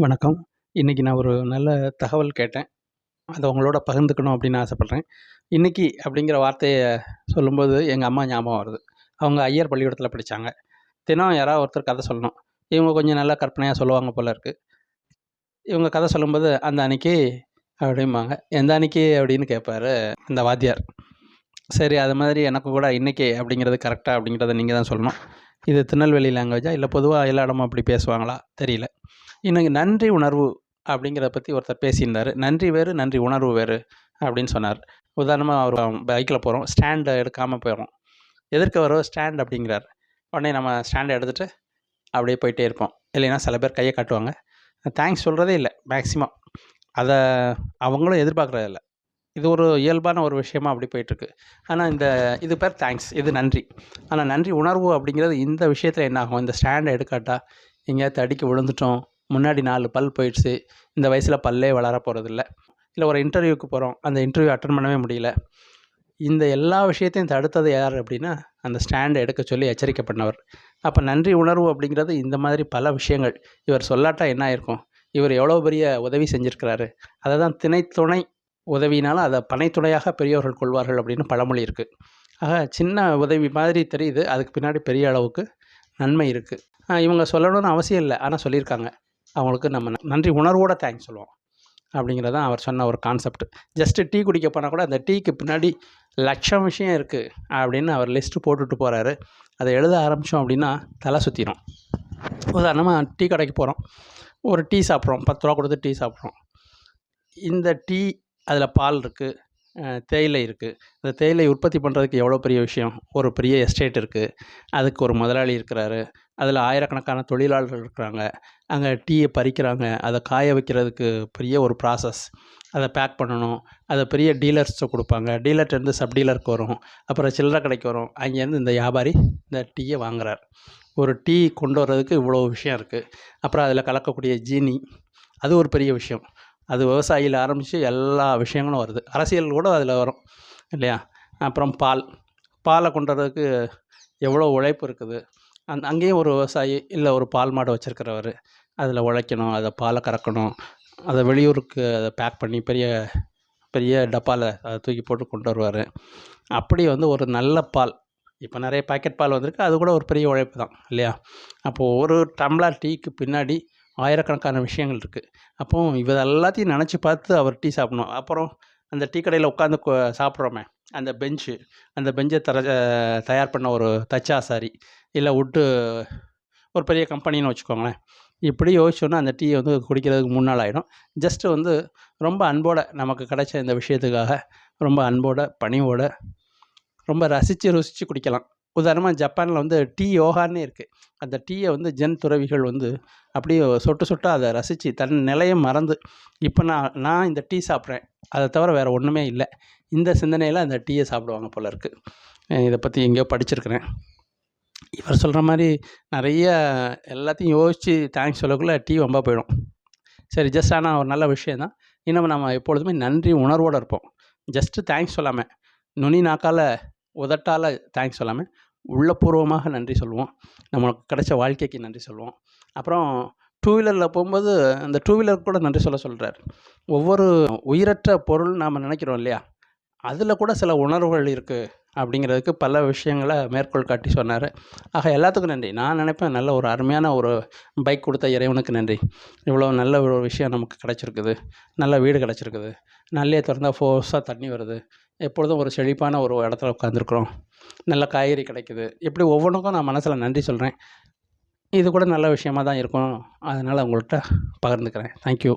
வணக்கம். இன்றைக்கி நான் ஒரு நல்ல தகவல் கேட்டேன். அதை உங்களோட பகிர்ந்துக்கணும் அப்படின்னு ஆசைப்பட்றேன் இன்னைக்கு அப்படிங்கிற வார்த்தையை சொல்லும்போது எங்கள் அம்மா ஞாபகம் வருது. அவங்க ஐயர் பள்ளிக்கூடத்தில் படிச்சாங்க. தினம் யாராவது ஒருத்தர் கதை சொல்லணும். இவங்க கொஞ்சம் நல்லா கற்பனையாக சொல்லுவாங்க போல இருக்குது இவங்க கதை சொல்லும்போது, "அந்த அன்னைக்கு" அப்படிம்பாங்க. "எந்த அன்னைக்கு?" அப்படின்னு கேட்பாரு அந்த வாத்தியார். சரி அது மாதிரி எனக்கு கூட இன்றைக்கி அப்படிங்கிறது கரெக்டாக அப்படிங்கிறத நீங்கள் தான் சொல்லணும். இது திருநெல்வேலி லாங்குவேஜா? இல்லை பொதுவாக எல்லா இடமும் அப்படி பேசுவாங்களா? தெரியல. இன்னைக்கு நன்றி உணர்வு அப்படிங்கிறத பற்றி ஒருத்தர் பேசியிருந்தார் நன்றி வேறு, நன்றி உணர்வு வேறு அப்படின்னு சொன்னார். உதாரணமாக அவர் பைக்கில் போகிறோம் ஸ்டாண்டு எடுக்காமல் போயிடும் எதிர்க்க வரவர் ஸ்டாண்ட் அப்படிங்கிறார். உடனே நம்ம ஸ்டாண்டை எடுத்துகிட்டு அப்படியே போயிட்டே இருப்போம். இல்லைன்னா சில பேர் கையை காட்டுவாங்க. தேங்க்ஸ் சொல்கிறதே இல்லை மேக்ஸிமம். அதை அவங்களும் எதிர்பார்க்குறதில்ல இது ஒரு இயல்பான ஒரு விஷயமா அப்படி போயிட்டுருக்கு. ஆனால் இந்த இது பேர் தேங்க்ஸ். இது நன்றி. ஆனால் நன்றி உணர்வு அப்படிங்கிறது இந்த விஷயத்தில் என்ன ஆகும்? இந்த ஸ்டாண்டை எடுக்காட்டா எங்கேயாவது அடிக்க விழுந்துட்டோம். முன்னாடி நாலு பல் போயிடுச்சு. இந்த வயசில் பல்லே வளர போகிறதில்ல இல்லை ஒரு இன்டர்வியூக்கு போகிறோம் அந்த இன்டர்வியூ அட்டன் பண்ணவே முடியல. இந்த எல்லா விஷயத்தையும் தடுத்தது யார் அப்படின்னா, அந்த ஸ்டாண்டை எடுக்க சொல்லி எச்சரிக்கை பண்ணவர். அப்போ நன்றி உணர்வு அப்படிங்கிறது இந்த மாதிரி பல விஷயங்கள். இவர் சொல்லாட்டா என்ன ஆயிருக்கும்? இவர் எவ்வளோ பெரிய உதவி செஞ்சுருக்கிறாரு அதை தான் திணைத்துணை உதவினாலும் அதை பனைத்துணையாக பெரியோர்கள் கொள்வார்கள் அப்படின்னு பழமொழி இருக்குது ஆக சின்ன உதவி மாதிரி தெரியுது. அதுக்கு பின்னாடி பெரிய அளவுக்கு நன்மை இருக்குது இவங்க சொல்லணும்னு அவசியம் இல்லை ஆனால் சொல்லியிருக்காங்க. அவங்களுக்கு நம்ம நன்றி உணர்வோட தேங்க்ஸ் சொல்லுவோம். அப்படிங்கிறதான் அவர் சொன்ன ஒரு கான்செப்ட். ஜஸ்ட்டு டீ குடிக்க போனால் கூட அந்த டீக்கு பின்னாடி லட்சம் விஷயம் இருக்குது அப்படின்னு அவர் லிஸ்ட்டு போட்டுட்டு போகிறாரு அதை எழுத ஆரம்பித்தோம் அப்படின்னா தலை சுற்றிடும் உதாரணமாக டீ கடைக்கு போகிறோம் ஒரு டீ சாப்பிட்றோம் பத்து ரூபா கொடுத்து டீ சாப்பிட்றோம் இந்த டீ அதில் பால் இருக்குது தேயிலை இருக்குது இந்த தேயிலை உற்பத்தி பண்ணுறதுக்கு எவ்வளோ பெரிய விஷயம். ஒரு பெரிய எஸ்டேட் இருக்குது அதுக்கு ஒரு முதலாளி இருக்கிறாரு. அதில் ஆயிரக்கணக்கான தொழிலாளர்கள் இருக்கிறாங்க. அங்கே டீயை பறிக்கிறாங்க. அதை காய வைக்கிறதுக்கு பெரிய ஒரு ப்ராசஸ். அதை பேக் பண்ணணும். அதை பெரிய டீலர்ஸ்ட்ட கொடுப்பாங்க டீலர்ட்டேருந்து சப் டீலருக்கு வரும். அப்புறம் சில்லறை கடைக்கு வரும். அங்கேருந்து இந்த வியாபாரி இந்த டீயை வாங்குறார். ஒரு டீ கொண்டு வர்றதுக்கு இவ்வளோ விஷயம் இருக்குது அப்புறம் அதில் கலக்கக்கூடிய ஜீனி, அது ஒரு பெரிய விஷயம். அது விவசாயியில் ஆரம்பித்து எல்லா விஷயங்களும் வருது. அரசியல் கூட அதில் வரும். இல்லையா? அப்புறம் பால். பாலை கொண்டு வரதுக்கு எவ்வளோ உழைப்பு இருக்குது. அந் அங்கேயும் ஒரு விவசாயி, இல்லை ஒரு பால் மாடு வச்சுருக்கிறவர் அதில் உழைக்கணும். அதை பாலை கறக்கணும். அதை வெளியூருக்கு அதை பேக் பண்ணி பெரிய பெரிய டப்பாவில் அதை தூக்கி போட்டு கொண்டு வருவார் அப்படி வந்து ஒரு நல்ல பால். இப்போ நிறைய பாக்கெட் பால் வந்திருக்கு. அது கூட ஒரு பெரிய உழைப்பு தான். இல்லையா? அப்போது ஒரு டம்ளர் டீக்கு பின்னாடி ஆயிரக்கணக்கான விஷயங்கள் இருக்குது அப்போ இவ எல்லாத்தையும் நினச்சி பார்த்து அவர் டீ சாப்பிடணும். அப்புறம் அந்த டீ கடையில் உட்காந்து சாப்பிட்றோமே அந்த பெஞ்சு அந்த பெஞ்சை தர தயார் பண்ண ஒரு தச்சாசாரி. இல்லை வுட்டு ஒரு பெரிய கம்பெனின்னு வச்சுக்கோங்களேன். இப்படி யோசிச்சோன்னா அந்த டீயை வந்து குடிக்கிறதுக்கு மூணு நாள் ஆயிடும். ஜஸ்ட்டு வந்து ரொம்ப அன்போடு நமக்கு கிடைச்ச இந்த விஷயத்துக்காக ரொம்ப அன்போட, பணிவோடு ரொம்ப ரசித்து ருசித்து குடிக்கலாம். உதாரணமாக ஜப்பானில் வந்து டீ யோகான்னே இருக்குது அந்த டீயை வந்து ஜென் துறவிகள் வந்து அப்படியே சொட்டு சொட்டாக அதை ரசித்து தன் நிலையை மறந்து, இப்போ நான் நான் இந்த டீ சாப்பிட்றேன் அதை தவிர வேறு ஒன்றுமே இல்லை இந்த சிந்தனையில் அந்த டீயை சாப்பிடுவாங்க போல இருக்குது இதை பற்றி எங்கேயோ படிச்சிருக்கிறேன். இவர் சொல்கிற மாதிரி நிறைய எல்லாத்தையும் யோசித்து தேங்க்ஸ் சொல்லக்குள்ள டீ வம்பா போயிடும். சரி ஜஸ்ட் ஆனால் ஒரு நல்ல விஷயம் தான். இன்னும் நம்ம எப்பொழுதுமே நன்றி உணர்வோடு இருப்போம். ஜஸ்ட்டு தேங்க்ஸ் சொல்லாமல் நுனி நாக்கால் உதட்டால் தேங்க்ஸ் சொல்லாமல் உள்ளபூர்வமாக நன்றி சொல்லுவோம். நம்மளுக்கு கிடைச்ச வாழ்க்கைக்கு நன்றி சொல்லுவோம். அப்புறம் டூ வீலரில் போகும்போது அந்த டூ வீலருக்கு கூட நன்றி சொல்ல சொல்கிறார் ஒவ்வொரு உயிரற்ற பொருள் நாம் நினைக்கிறோம் இல்லையா? அதில் கூட சில உணர்வுகள் இருக்குது அப்படிங்கிறதுக்கு பல விஷயங்களை மேற்கோள் காட்டி சொன்னார் ஆக எல்லாத்துக்கும் நன்றி. நான் நினைப்பேன் நல்ல ஒரு அருமையான ஒரு பைக் கொடுத்த இறைவனுக்கு நன்றி. இவ்வளோ நல்ல ஒரு விஷயம் நமக்கு கிடைச்சிருக்குது. நல்ல வீடு கிடச்சிருக்குது நல்லே திறந்தால் ஃபோர்ஸாக தண்ணி வருது. எப்பொழுதும் ஒரு செழிப்பான ஒரு இடத்துல உட்காந்துருக்குறோம் நல்ல காய்கறி கிடைக்குது. இப்படி ஒவ்வொன்றுக்கும் நான் மனசில் நன்றி சொல்கிறேன் இது கூட நல்ல விஷயமா தான் இருக்கும். அதனால் உங்கள்கிட்ட பகிர்ந்துக்கிறேன். Thank you.